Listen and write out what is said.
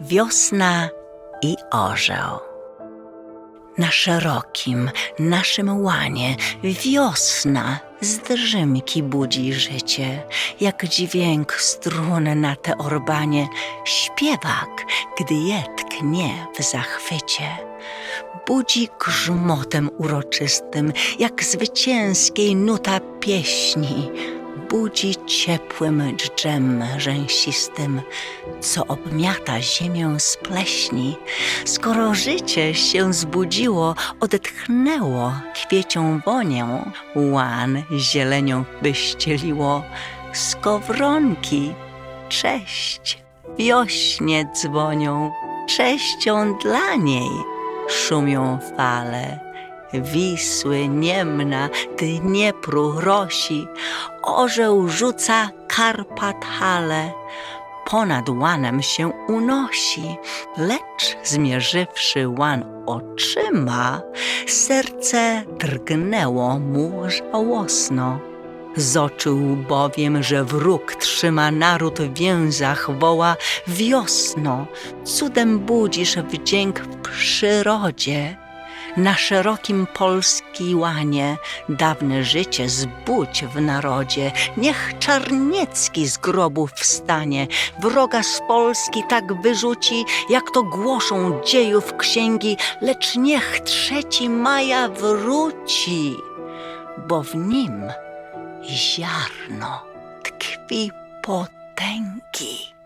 Wiosna i orzeł. Na szerokim, naszym łanie wiosna z drzymki budzi życie, jak dźwięk strun na te orbanie, śpiewak, gdy je tknie w zachwycie. Budzi grzmotem uroczystym, jak zwycięskiej nuta pieśni, budzi ciepłym dżdżem rzęsistym, co obmiata ziemię z pleśni. Skoro życie się zbudziło, odetchnęło kwiecią wonią, łan zielenią wyścieliło, skowronki, cześć, wiośnie dzwonią, cześcią dla niej szumią fale. Wisły niemna, Dniepru rosi, orzeł rzuca Karpat hale, ponad łanem się unosi, lecz zmierzywszy łan oczyma, serce drgnęło mu żałosno. Zoczył bowiem, że wróg trzyma naród w więzach, woła wiosno, cudem budzisz wdzięk w przyrodzie. Na szerokim Polski łanie dawne życie zbudź w narodzie. Niech Czarniecki z grobu wstanie, wroga z Polski tak wyrzuci, jak to głoszą dziejów księgi, lecz niech trzeci maja wróci, bo w nim ziarno tkwi potęgi.